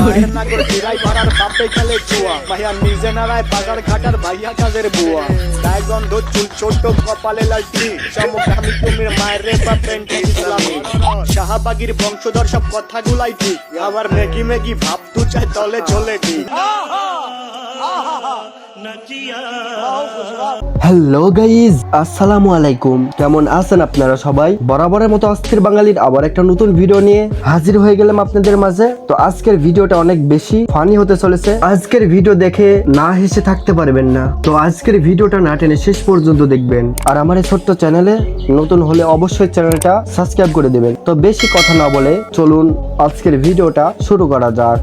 মায়ের নাগর জিরাই পাড়ার বাপে খেলে জুয়া ভাইয়া নিজে নাড়ায় বাজার ঘাটার ভাইয়া কাজের বুয়া গায়ে গন্ধ চুল ছোট কপালে লালটি সমকামী কুমির মায়ের রে বা পেন্টি ইসলামী শাহবাগির বংশধর সব কথাগুলাই ঠিক আবার মেগি মেগি ভাব তু চাই তলে চলে ঠিক হ্যালো গাইজ আসসালামু আলাইকুম। কেমন আছেন আপনারা সবাই? বরাবরের মতো অস্থির বাঙালির আবার একটা নতুন ভিডিও নিয়ে হাজির হয়ে গেলাম আপনাদের মাঝে। তো আজকের ভিডিওটা অনেক বেশি ফানি হতে চলেছে। আজকের ভিডিও দেখে না হেসে থাকতে পারবেন না। তো আজকের ভিডিওটা না টেনে শেষ পর্যন্ত দেখবেন। আর আমার এই ছোট্ট চ্যানেলে নতুন হলে অবশ্যই চ্যানেলটা সাবস্ক্রাইব করে দেবেন। তো বেশি কথা না বলে চলুন আজকের ভিডিওটা শুরু করা যাক।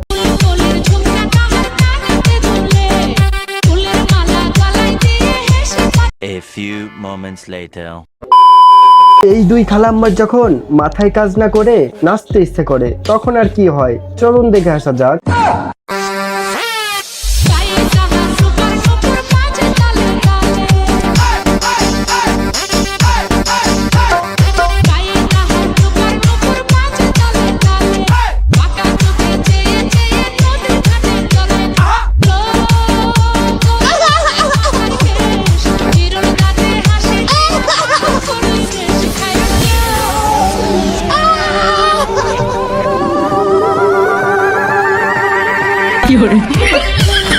A few moments later. এই দুই খালাম্মার যখন মাথায় কাজ না করে নাচতে ইচ্ছে করে, তখন আর কি হয় চলুন দেখে আসা যাক ফুলের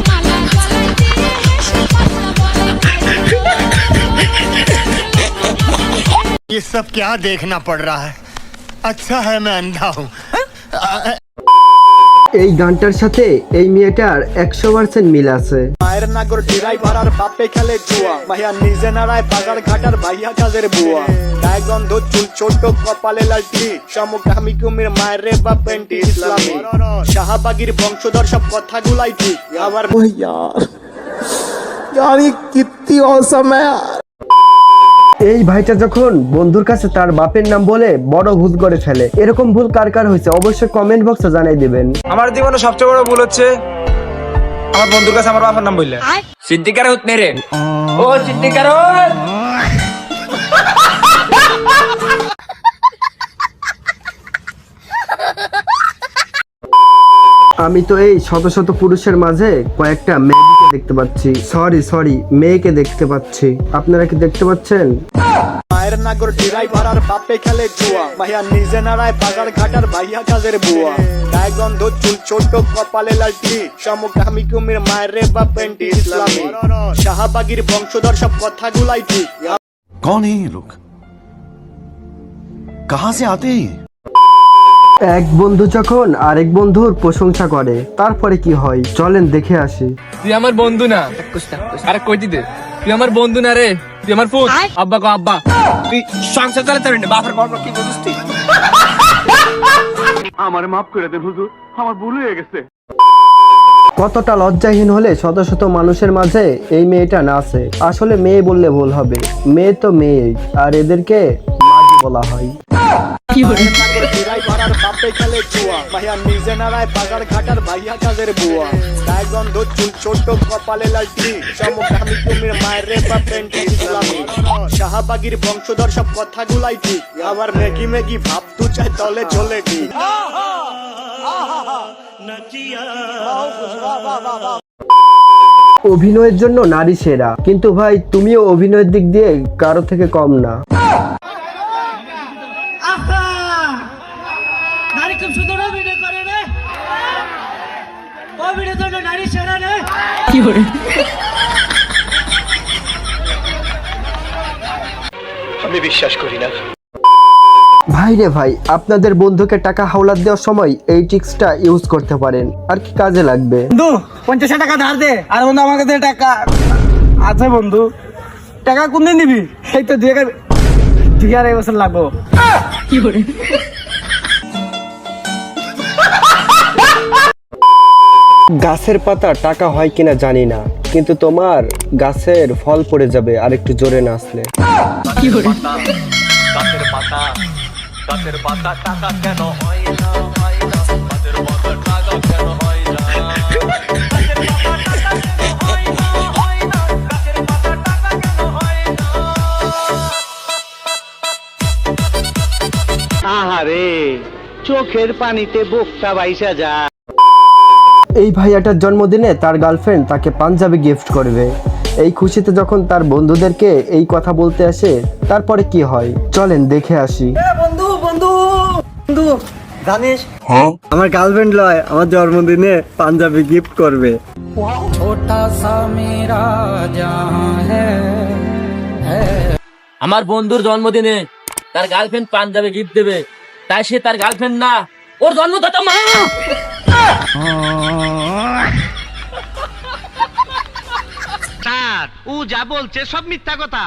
মালা গলায় দিয়ে হেসে কথা বলে ये सब क्या देखना पड़ रहा है अच्छा है मैं अंधा हूँ এই গানটার সাথে এই মেয়েটার একশো পার্সেন্ট মিল আছে মায়ের নাগর জিরাই পাড়ার বাপে খেলে জুয়া। ভাইয়া নিজে নাড়ায় বাজার ঘাটার ভাইয়া কাজের বুয়া। গায়ে গন্ধ চুল ছোট কপালে লালটি সমকামী কুমির মায়ের রে বা পেন্টি ইসলামী শাহবাগির বংশধর সব কথাগুলাই ঠিক। আবার এই ভাইটা যখন বন্ধুর কাছে তার বাপের নাম বলে বড় ভুল করে ফেলে এরকম ভুল কার কার হয়েছে? অবশ্যই কমেন্ট বক্সে জানাই দিবেন। আমার জীবনে সবচেয়ে বড় ভুল হচ্ছে আমার বন্ধুর কাছে আমার বাবার নাম বললে সিদ্দিকার হুত মেরে ও সিদ্দিকার আমি তো এই শত শত পুরুষের মাঝে কয়েকটা মেয়েকে দেখতে পাচ্ছি। সরি সরি মেয়েকে দেখতে পাচ্ছি। আপনারা কি দেখতে পাচ্ছেন? মায়ের নাগর জিরাই পাড়ার বাপে খেলে জুয়া ভাইয়া নিজে নাড়ায় বাজার ঘাটার ভাইয়া কাজের বুয়া গায়ে গন্ধ চুল ছোট কপালে লালটি সমকামী কুমির মায়ের রে বা পেন্টি ইসলামী শাহবাগির বংশধর সব কথাগুলাই ঠিক कौन है ये लोग कहां से आते हैं ये এক বন্ধু যখন আরেক বন্ধুর প্রশংসা করে তারপরে কি হয়? চলেন দেখে আসি। তুই আমার বন্ধু না। আরে কই দিতে? তুই আমার বন্ধু না রে। তুই আমার ফুট আব্বা কো আব্বা। তুই সংসার চালাতে পারবি না। বাপের বড় কি বলিস তুই? আমারে মাফ করে দে হুজুর। আমার ভুল হয়ে গেছে। কতটা লজ্জাহীন হলে শত শত মানুষের মাঝে এই মেয়েটা নাচে আসলে মেয়ে বললে ভুল হবে। মেয়ে তো মেয়ে। আর এদেরকে বলা হয়। শাহবাগির বংশধর সব কথাগুলাই ঠিক। আবার মেগি মেগি ভাব তু চাই তলে চলে ঠিক। অভিনয়ের জন্য নারী সেরা। কিন্তু ভাই তুমিও অভিনয়ের দিক দিয়ে কারও থেকে কম না। সুন্দর অভিনয় করে রে। অভিনয় জন্য নারী সেরা রে। ভাই রে ভাই আপনাদের বন্ধুকে টাকা হাওলাত দেওয়ার সময় এই ট্রিক্সটা ইউজ করতে পারেন। আর কি কাজে লাগবে? বন্ধু পঞ্চাশ টাকা ধার দে। আর বন্ধু আমার কাছে টাকা আছে বন্ধু। টাকা কোন দিন দিবি? এই তো দুই হাজার দুই আড়াই বছর লাগবো। গাছের পাতা টাকা হয় কিনা জানি না, কিন্তু তোমার গাছের ফল পড়ে যাবে আর একটু জোরে নাচলে। রে চোখের পানিতে বোকটা বাইসা যা এই ভাইয়াটার জন্মদিনে তার গার্লফ্রেন্ড তাকে পাঞ্জাবি গিফট করবে। এই খুশিতে যখন তার বন্ধুদেরকে এই কথা বলতে আসে তারপরে কি হয়? চলেন দেখে আসি। বন্ধু বন্ধু বন্ধু জানিস? আমার গার্লফ্রেন্ড লয় আমার জন্মদিনে পাঞ্জাবি গিফট করবে। আমার বন্ধুর জন্মদিনে তার গার্লফ্রেন্ড পাঞ্জাবে গিফট দেবে। তাই সে তার গার্লফ্রেন্ড না। ওর জন্মদাতা মা! ও যা বলছে সব মিথ্যা কথা।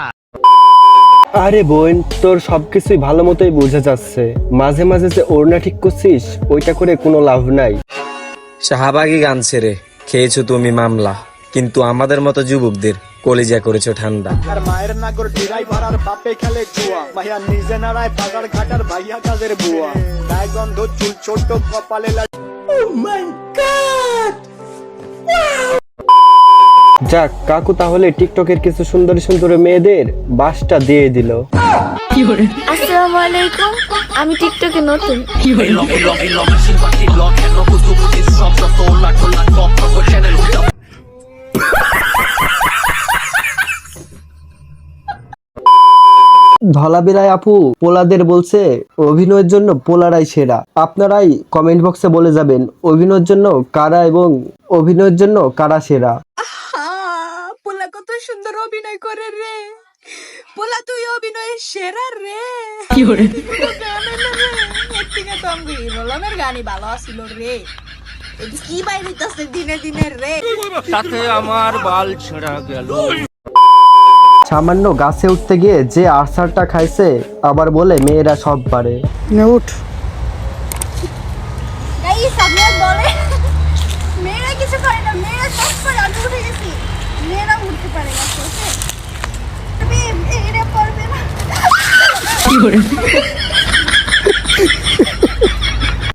আরে বোন তোর সবকিছুই ভালো মতোই বোঝা যাচ্ছে। মাঝে মাঝে যে ওড়না ঠিক করছিস ওইটা করে কোনো লাভ নাই। শাহবাগী গান ছেড়ে খেয়েছো তুমি মামলা। কিন্তু আমাদের মতো যুবকদের কলিজা করেছ ঠান্ডা। আর মায়ের নাগর আর বাপে খেলে জুয়া। মাইয়া নিজে নাড়ায় বাজার ঘাটার ভাইয়া কাজের বুয়া। গায়ে গন্ধ চুল ছোট কপালে যাক কাকু তাহলে টিকটকের কিছু সুন্দর সুন্দর মেয়েদের বাসটা দিয়ে দিল। আসসালামু আলাইকুম। আমি টিকটকে নতুন। ধলাবিরায় আপু পোলাদের বলছে অভিনয়ের জন্য পোলারাই সেরা। আপনারাই কমেন্ট বক্সে বলে যাবেন অভিনয়ের জন্য কারা এবং অভিনয়ের জন্য কারা সেরা। পোলা কত সুন্দর অভিনয় করে রে। পোলা তুই অভিনয়ের সেরা রে। কি করে? গানই ভালো আছিল রে। কি বাইরে দিনে দিনে রে আমার বাল গেল। সামান্য গাছে উঠতে গিয়ে যে আরসারটা খাইছে আবার বলে মেয়েরা সব পারে। উঠ।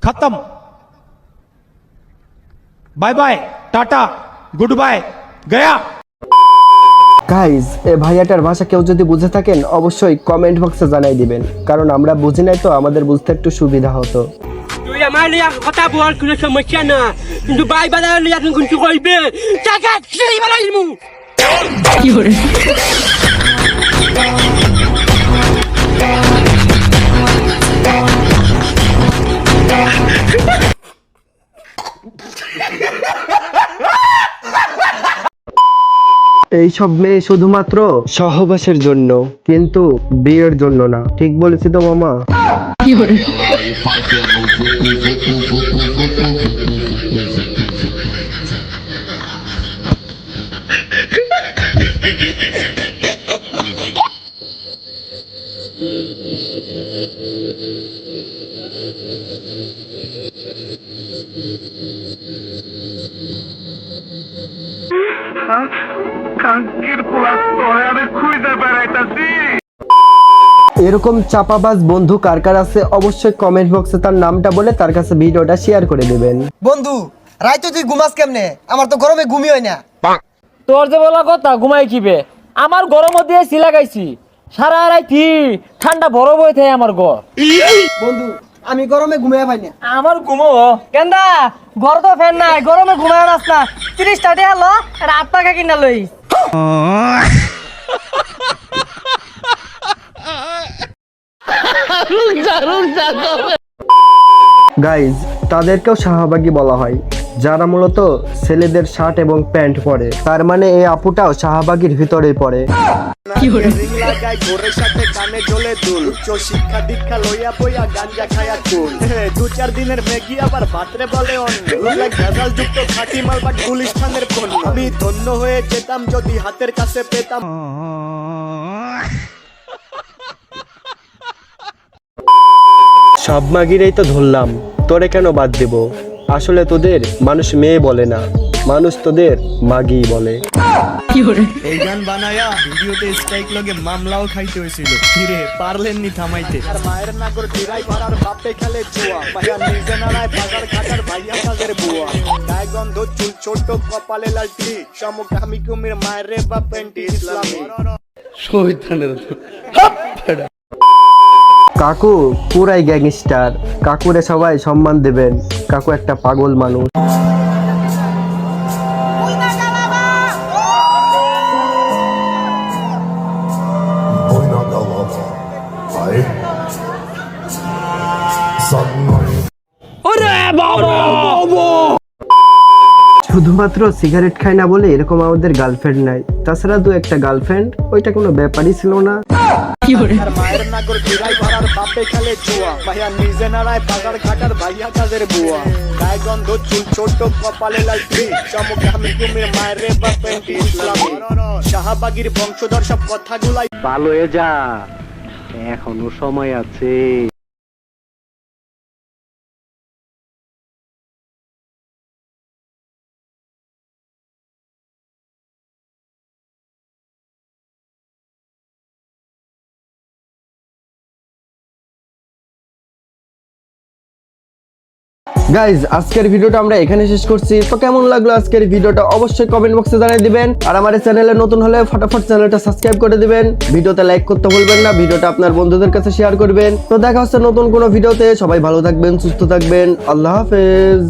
খতম। Bye bye tata good bye গয়া গাইজ এ ভাইয়াটার ভাষা কেউ যদি বুঝে থাকেন অবশ্যই কমেন্ট বক্সে জানাই দিবেন। কারণ আমরা বুঝি নাই তো আমাদের বুঝতে একটু সুবিধা হতো। কোনো সমস্যা না। কিন্তু বাই লিয়া তুমি Yeah. এইসব মেয়ে শুধুমাত্র সহবাসের জন্য কিন্তু বিয়ের জন্য না। ঠিক বলেছি তো মামা? এরকম চাপাবাজ বন্ধু কার কার আছে অবশ্যই কমেন্ট বক্সে তার নামটা বলে তার কাছে ভিডিওটা শেয়ার করে দেবেন। বন্ধু রাইতো তুই ঘুমাস কেমনে? আমার তো গরমে ঘুমি হয় না। তোর যে বলা কথা ঘুমাই কিবে? আমার গরম দিয়ে এসি লাগাইছি। সারা রাইতি ঠান্ডা বরফ হয়ে থাকে আমার ঘর। বন্ধু আমি গরমে ঘুমিয়ে পাই না। আমার ঘুমো। কেন্দা ঘর তো ফ্যান নাই গরমে ঘুমায় রাস না তিরিশ টাকা হলো রাত টাকা কিনা লই গাইজ তাদেরকেও শাহবাগী বলা হয়। যারা মূলত ছেলেদের শার্ট এবং প্যান্ট পরে তার মানে এই আপুটাও শাহবাগীর পড়ে ভাতরে পণ্য আমি ধন্য হয়ে যেতাম যদি হাতের কাছে পেতাম সব মাগিরেই তো ধরলাম তোরে কেন বাদ দেব? আসলে তোদের মানুষ মেয়ে বলে না মানুষ তোদের মাগি বলে। এই গান বানায়া ভিডিওতে স্ট্রাইক লগে মামলাও খাইতে হয়েছিল। ফিরে পারলেননি থামাইতে। আর মায়ের নাগর ড্রাইভার আর বাপে খেলে জুয়া। মাইয়া নিজে নাড়ায় বাজার ঘাটার ভাইয়া কাজের বুয়া। গায়ে গন্ধ চুল ছোট কপালে লালটি সমকামী কুমির মায়ের রে বা পেন্টি ইসলামী কাকু পুরাই গ্যাংস্টার। কাকুরে সবাই সম্মান দেবেন। কাকু একটা পাগল মানুষ। শুধুমাত্র সিগারেট খায় না বলে এরকম আমাদের গার্লফ্রেন্ড নাই। তাছাড়া দু একটা গার্লফ্রেন্ড ওইটা কোনো ব্যাপারই ছিল না। মায়ের নাগর পাড়ার বাপে খেলে জুয়া। ভাইয়া নিজে নাড়ায় বাজার ঘাটার ভাইয়া কাজের বুয়া। গায়ে গন্ধ চুল ছোট কপালে লাল চমক আমি তুমি মায়ের রে বাপে ইসলামী। শাহবাগির বংশধর সব কথাগুলাই ভালো হয়ে যা। এখনও সময় আছে। গাইজ আজকের ভিডিওটা আমরা এখানে শেষ করছি। তো কেমন লাগল আজকের ভিডিওটা অবশ্যই কমেন্ট বক্সে জানিয়ে দিবেন। আর আমার চ্যানেলে নতুন হলে ফটাফট চ্যানেলটা সাবস্ক্রাইব করে দিবেন। ভিডিওতে লাইক করতে ভুলবেন না, ভিডিওটা আপনার বন্ধুদের কাছে শেয়ার করবেন। তো দেখা হচ্ছে নতুন কোনো ভিডিওতে। সবাই ভালো থাকবেন, সুস্থ থাকবেন। আল্লাহ হাফেজ।